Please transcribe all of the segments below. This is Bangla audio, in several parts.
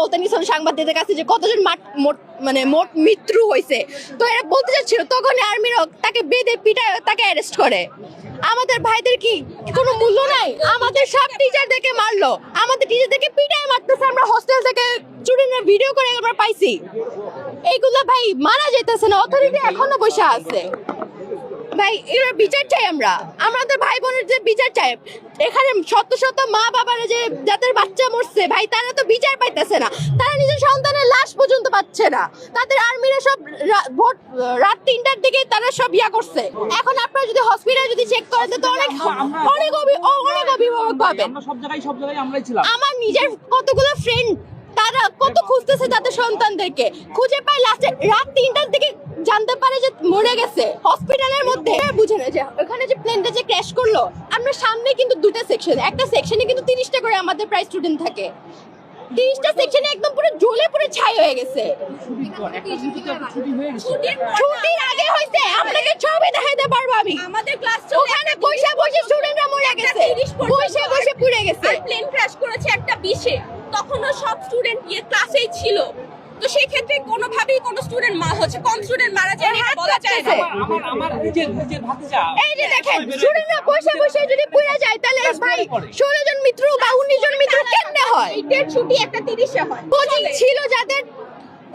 বলতে নিছিল সাংবাদিকদের কাছে যে কতজন মানে মোট মৃত্যু হয়েছে। তো এরা বলতে চাচ্ছিল তখন আর্মির তাকে বেঁধে পিটায়, তাকে অ্যারেস্ট করে। আমাদের ভাইদের কি কোনো মূল্য নাই? আমাদের সব টিচারদেরকে মারলো। আমাদের টিচারদেরকে পিটায় মারতেছে, আমরা হোস্টেল থেকে স্টুডেন্টরা ভিডিও করে আমরা পাইছি। এইগুলো ভাই মারা যেতেছে না অথরিটি এখনও বসে আছে। ভাই এগুলোর বিচার চাই আমরা। আমাদের ভাই বোনের যে বিচার চাই এখানে শত শত মা বাবারা যে যাদের বাচ্চা মরছে ভাই তারা তো বিচার পাইতেছে না। তারা নিজের সন্তানের লাশ পর্যন্ত পাচ্ছে না। তাদের আর্মিরা সব ভোট রাত তিনটার দিকে তারা সব ইয়া করছে। এখন আপনারা যদি হসপিটাল যদি চেক করেন তো অনেক অনেক অনেক অভিভাবক পাবেন। সব জায়গায় সব জায়গায় আমরাই ছিলাম। আমার নিজের কতগুলো ফ্রেন্ড তারা কত খুঁজতেছে তাদের সন্তানদেরকে। খুঁজে পায় লাস্টে রাত তিনটার দিকে জানতে পারে যে মরে গেছে। হসপিটালের মধ্যে। বুঝে না যে ওখানে যে প্লেনটা যে ক্র্যাশ করল আমরা সামনে কিন্তু দুটো সেকশন একটা সেকশনে কিন্তু তিরিশটা করে আমাদের প্রায় স্টুডেন্ট থাকে। তিরিশটা সেকশনে একদম পুরো জ্বলে পুরো ছাই হয়ে গেছে। ছুটির হয়ে আগে হয়েছে আপনাকে ছবি দেখাইতে পারব আমি। আমাদের ক্লাস ওখানে বসে বসে স্টুডেন্টরা মরে গেছে। বসে বসে পুড়ে গেছে। প্লেন ক্র্যাশ করেছে একটা বিশে। তখনও সব স্টুডেন্ট ক্লাসেই ছিল। তো সেই ক্ষেত্রে কোনোভাবেই কোনো স্টুডেন্ট মা হচ্ছে কম স্টুডেন্ট মারা যায় না লাগতেছে। আমার আমার নিজের নিজের ভাতিজা এই যে দেখেন স্টুডেন্টরা বসে বসে যদি পুড়ে যায় তাহলে ভাই ষোলো জন মিত্র বা উনিশ জন মিত্র কেমনে হয়? এইটের ছুটি একটা তিরিশে হয়। কোচিং ছিল যাদের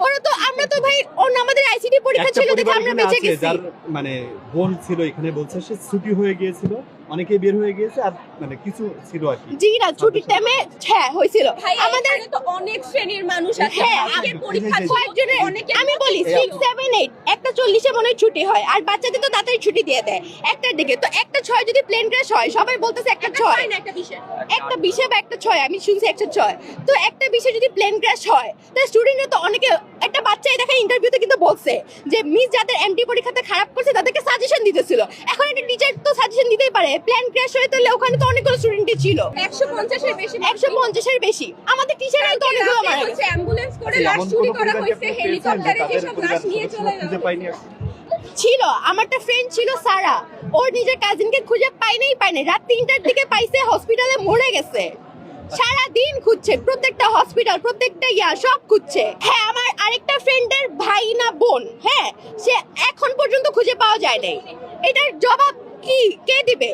ওরা তো আমরা তো ভাই অন্য আমাদের আইসিটি পরীক্ষা ছিল দেখে আমরা বেঁচে গেছি। মানে বোন ছিল এখানে বলছে সে ছুটি হয়ে গিয়েছিল। অনেকে বের হয়ে গিয়েছে আর মানে কিছু ছিল আর কি। জি না ছুটির টাইমে হ্যাঁ হয়েছিল। আমাদের তো অনেক শ্রেণির মানুষ আছে। হ্যাঁ, অনেকের পরীক্ষা কয়েকজনের আমি বলি এই সিক্স সেভেন এইট একটা চল্লিশে মনে হয় ছুটি হয় আর বাচ্চাদের তো তাড়াতাড়ি ছুটি দিয়ে দেয় একটার দিকে। তো একটা ছয় যদি প্লেন ক্র্যাশ হয় সবাই বলতেছে একটা একটা ছয়। না একটা বিষয় একটা বিশে বা একটা ছয় আমি শুনছি একটা ছয়। তো একটা বিশে যদি প্লেন ক্র্যাশ হয় তাহলে স্টুডেন্টরা তো অনেকে একটা বাচ্চাই দেখা ইন্টারভিউতে কিন্তু বলছে যে মিস যাদের এমটি পরীক্ষাতে খারাপ করছে তাদেরকে সাজেশন দিতেছিল। এখন একটা টিচার তো সাজেশন দিতেই পারে। প্ল্যান ক্র্যাশ হয়ে তাহলে ওখানে তো অনেকগুলো স্টুডেন্টই ছিল। একশো পঞ্চাশের বেশি একশো পঞ্চাশের বেশি। আমাদের টিচাররা তো অনেকগুলো মারা গেছে। অ্যাম্বুলেন্স করে লাশ চুরি করা হয়েছে হেলিকপ্টারে যেসব লাশ নিয়ে চলে পাইনি ছিল। আমার একটা ফ্রেন্ড ছিল সারা। ওর নিজের কাজিনকে খুঁজে পাইনি পাইনি রাত তিনটার দিকে পাইছে হসপিটালে মরে গেছে। সারা দিন খুঁজছে। প্রত্যেকটা হসপিটাল প্রত্যেকটা ইয়া সব খুঁজছে। হ্যাঁ আমার আরেকটা ফ্রেন্ডের ভাই না বোন হ্যাঁ? সে এখন পর্যন্ত খুঁজে পাওয়া যায় নাই এটার জবাব কি? কে দিবে?